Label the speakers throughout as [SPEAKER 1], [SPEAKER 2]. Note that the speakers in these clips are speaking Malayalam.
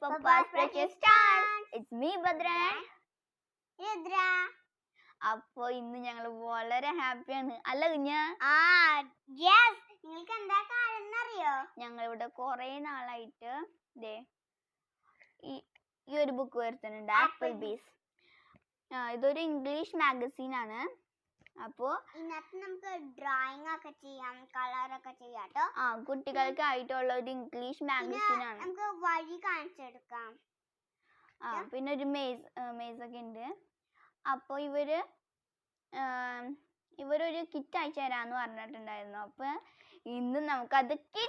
[SPEAKER 1] Papa's Precious Stars. It's me, Badran.
[SPEAKER 2] Rudra
[SPEAKER 1] അപ്പൊ ഇന്ന് ഞങ്ങൾ വളരെ ഹാപ്പിയാണ്. അല്ല കുഞ്ഞ?
[SPEAKER 2] ആ യെസ് നിങ്ങൾക്ക് എന്താ കാരണം അറിയോ
[SPEAKER 1] ഞങ്ങൾ ഇവിടെ കുറെ നാളായിട്ട് ദേ ഈ ഈ ഒരു ബുക്ക് വരുത്തുന്നുണ്ട് ആപ്പിൾ. ബീസ് ഇതൊരു ഇംഗ്ലീഷ് മാഗസീൻ ആണ്. അപ്പോൾ
[SPEAKER 2] ഇന്നത്തെ നമുക്ക് ഡ്രോയിങ് ഒക്കെ ചെയ്യാം കളർ ഒക്കെ ചെയ്യാം കേട്ടോ
[SPEAKER 1] ആ കുട്ടികൾക്കായിട്ടുള്ള ഒരു ഇംഗ്ലീഷ് മാഗസീനാണ്
[SPEAKER 2] നമുക്ക് വഴി കാണിച്ചെടുക്കാം.
[SPEAKER 1] ആ പിന്നെ ഒരു മേസ് മേസ് ഒക്കെ ഉണ്ട് അപ്പോൾ ഇവർ ഇവരൊരു കിറ്റ് അയച്ചു തരാന്ന് പറഞ്ഞിട്ടുണ്ടായിരുന്നു. അപ്പൊ ഇന്ന് നമുക്കത് കിട്ടി.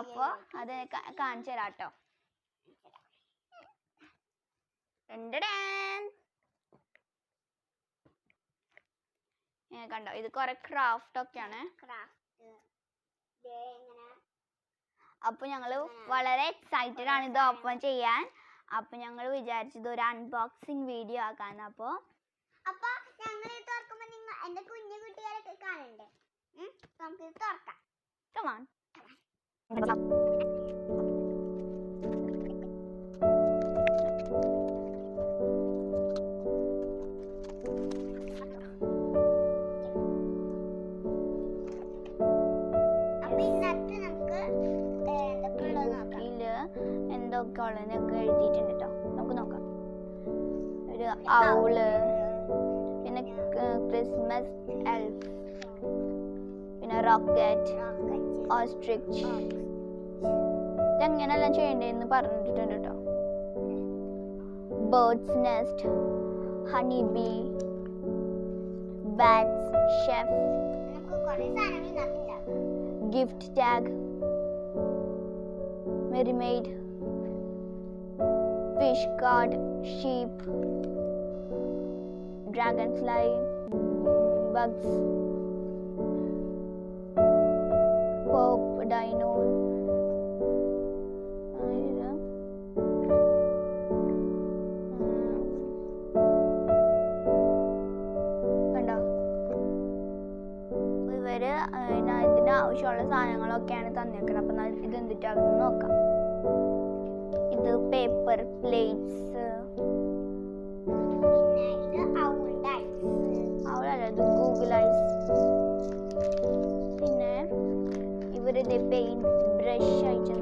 [SPEAKER 1] അപ്പോ അപ്പൊ അത് കാണിച്ചു തരാം കേട്ടോ കണ്ടോ? ഇത് കുറെ ക്രാഫ്റ്റ് ഒക്കെയാണ്. അപ്പൊ ഞങ്ങൾ വളരെ എക്സൈറ്റഡ് ആണ് ഇത് ഓപ്പൺ ചെയ്യാൻ. അപ്പൊ ഞങ്ങൾ വിചാരിച്ചത് ഒരു അൺബോക്സിങ് വീഡിയോ ആക്കാന്ന് അപ്പോ
[SPEAKER 2] അപ്പൊ ഞങ്ങൾ ഇത് തുറക്കുമ്പോ നിങ്ങൾ എന്റെ കുഞ്ഞു കുട്ടികളൊക്കെ കാണണ്ടേ നമുക്ക് ഇത് തുറക്കാം.
[SPEAKER 1] കമാൺ
[SPEAKER 2] ഏ, എന്തൊക്കെ
[SPEAKER 1] ഉള്ളതെന്നൊക്കെ എഴുതിയിട്ടുണ്ട് കേട്ടോ നമുക്ക് നോക്കാം. ഒരു ഔൾ പിന്നെ ക്രിസ്മസ് എൽഫ് പിന്നെ റോക്കറ്റ് ഓസ്ട്രിച്ച്. ഇതെങ്ങനെയെല്ലാം ചെയ്യേണ്ടതെന്ന് പറഞ്ഞിട്ടുണ്ട് കേട്ടോ birds nest honey bee bats chef.
[SPEAKER 2] നമുക്ക് കുറേ സാധനങ്ങൾ ഇതിനകത്തുണ്ടാവും
[SPEAKER 1] gift tag, mermaid, fish card, sheep, dragonfly, bugs, pop, ആവശ്യമുള്ള സാധനങ്ങളൊക്കെയാണ് തന്നേക്കുന്നത് അപ്പൊ ഇത് എന്തിട്ടാകുന്നു നോക്കാം. ഇത് പേപ്പർ പ്ലേറ്റ്സ് അവളല്ല ഇത് ഗൂഗിൾ ഐസ് പിന്നെ ഇവരുടെ പെയിന്റ് ബ്രഷ് അയച്ചു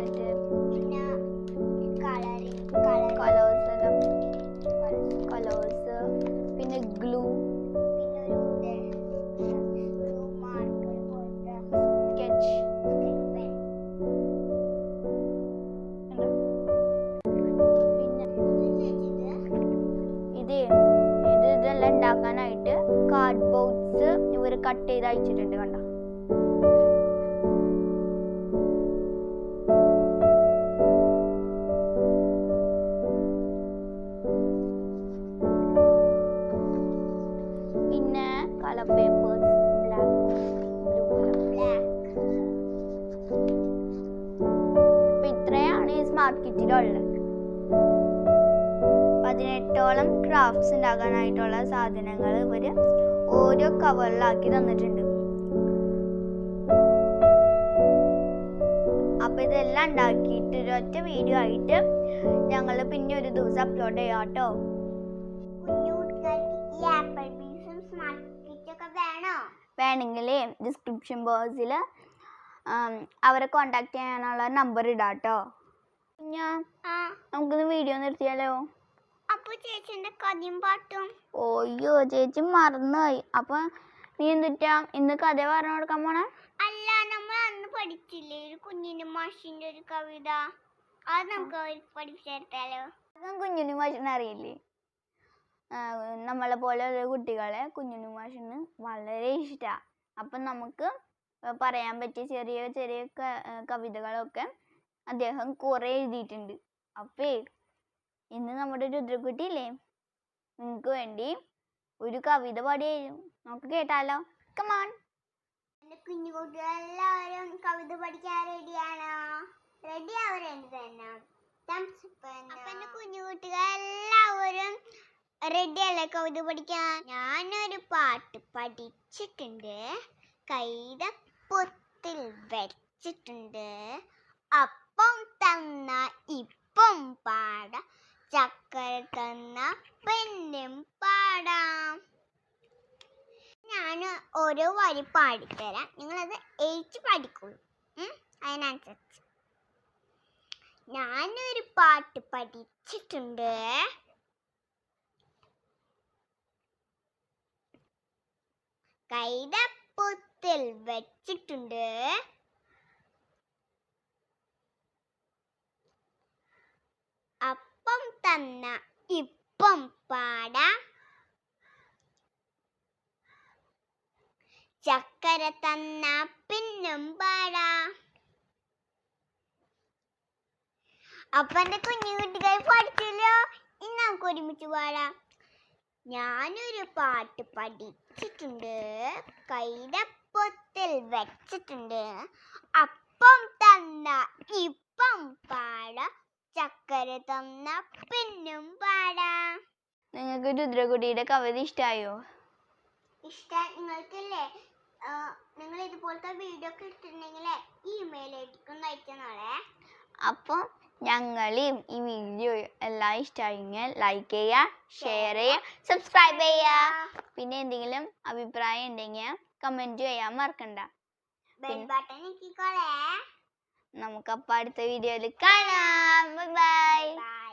[SPEAKER 2] പിന്നെ ഇത്
[SPEAKER 1] ഇത് ഇത് ഇതെല്ലാം ഉണ്ടാക്കാനായിട്ട് കാർഡ് ബോർഡ്സ് ഇവർ കട്ട് ചെയ്ത് അയച്ചിട്ടുണ്ട് കണ്ടോ? പിന്നെ കളർ ഇത്രയാണ് ഈ സ്മാർട്ട് കിറ്റിലുള്ളത് പതിനെട്ടോളം ക്രാഫ്റ്റ്സ് ഉണ്ടാക്കാനായിട്ടുള്ള സാധനങ്ങൾ ഇവർ ഓരോ കവറിലാക്കി തന്നിട്ടുണ്ട്. അപ്പൊ ഇതെല്ലാം ഉണ്ടാക്കിയിട്ട് ഒരൊറ്റ വീഡിയോ ആയിട്ട് ഞങ്ങൾ പിന്നെ ഒരു ദിവസം അപ്ലോഡ് ചെയ്യാം കേട്ടോ. വേണമെങ്കിൽ ഡിസ്ക്രിപ്ഷൻ ബോക്സിൽ അവരെ കോണ്ടാക്ട് ചെയ്യാനുള്ള നമ്പർ ഇടാം കേട്ടോ. ഞാൻ നമുക്കിന്ന് വീഡിയോ നിർത്തിയാലോ?
[SPEAKER 2] അപ്പൊ ചേച്ചിന്റെ കഥയും പാട്ടും.
[SPEAKER 1] ഓയ്യോ ചേച്ചി മറന്നുപോയി. അപ്പൊ നീ എന്തിട്ടാ ഇന്ന് കഥ പറഞ്ഞു കൊടുക്കാൻ പോണ?
[SPEAKER 2] അല്ല നമ്മൾ അന്ന് പഠിച്ചില്ലേ? ഒരു കുഞ്ഞിന്റെ മാഷിന്റെ ഒരു കവിത. അത് നമുക്ക് പഠിപ്പിച്ചെടുത്താലോ
[SPEAKER 1] അതും കുഞ്ഞുണ്ണി മാഷിന് അറിയില്ലേ? നമ്മളെ പോലെയുള്ള കുട്ടികളെ കുഞ്ഞിന് മാഷിന് വളരെ ഇഷ്ടമാണ് അപ്പം നമുക്ക് പറയാൻ പറ്റിയ ചെറിയ ചെറിയ കവിതകളൊക്കെ അദ്ദേഹം കുറേ എഴുതിയിട്ടുണ്ട്. അപ്പേ ഇന്ന് നമ്മുടെ രുദ്രക്കുട്ടി ഇല്ലേ നിങ്ങൾക്ക് വേണ്ടി ഒരു കവിത പാടി തരും നമുക്ക് കേട്ടാലോ? കമാൺ
[SPEAKER 2] എന്റെ കുഞ്ഞു എല്ലാവരും കവിത പഠിക്കാൻ റെഡിയാണോ റെഡി ആവരുണ്ട് തന്നെ. അപ്പൊ എന്റെ കുഞ്ഞു എല്ലാവരും റെഡി അല്ലേ കവിത പഠിക്കാൻ? ഞാനൊരു പാട്ട് പഠിച്ചിട്ടുണ്ട്. കൈത പൊത്തിൽ വെച്ചിട്ടുണ്ട് അപ്പം അപ്പം തന്ന ഇപ്പം പാടാം. ചക്കൽ തന്ന പെണ്ണും പാടാം. ഞാൻ ഓരോ വരി പാടിത്തരാം. നിങ്ങളത് എഴുതി പഠിക്കുള്ളൂ അതിനനുസരിച്ച്. ഞാനൊരു പാട്ട് പഠിച്ചിട്ടുണ്ട്. കൈതപ്പുത്തിൽ വെച്ചിട്ടുണ്ട്. തന്ന ഇപ്പം പാടാ. ചക്കര തന്ന പിന്നും പാടാ. അപ്പന്റെ കുഞ്ഞു കുട്ടികൾ പഠിച്ചല്ലോ? ഇന്ന് നമുക്ക് ഒരുമിച്ച് പാടാം. ഞാനൊരു പാട്ട് പഠിച്ചിട്ടുണ്ട്. കൈതപ്പൊത്തിൽ വെച്ചിട്ടുണ്ട്. അപ്പം തന്ന ഇപ്പം പാടാം. ചക്കര തന്ന പിന്നും പാടാം.
[SPEAKER 1] നിങ്ങൾക്ക് രുദ്രകുടിയുടെ കവിത ഇഷ്ടായോ?
[SPEAKER 2] ഇഷ്ടം നിങ്ങൾക്കല്ലേ? നിങ്ങൾ ഇതുപോലത്തെ വീഡിയോ ഒക്കെ ഇട്ടിട്ടുണ്ടെങ്കിൽ ഇമെയിൽ ആയിരിക്കും അയച്ചനാളെ
[SPEAKER 1] അപ്പോൾ ഞങ്ങളെയും ഈ വീഡിയോ എല്ലാം ഇഷ്ടമായെങ്കിൽ ലൈക്ക് ചെയ്യുക ഷെയർ ചെയ്യുക സബ്സ്ക്രൈബ് ചെയ്യുക. പിന്നെ എന്തെങ്കിലും അഭിപ്രായം ഉണ്ടെങ്കിൽ കമന്റ് ചെയ്യാൻ മറക്കണ്ട.
[SPEAKER 2] ബെൽ ബട്ടൺ ഞെക്കിക്കോളേ
[SPEAKER 1] അപ്പൊ അടുത്ത വീഡിയോയിൽ കാണാം. Bye
[SPEAKER 2] bye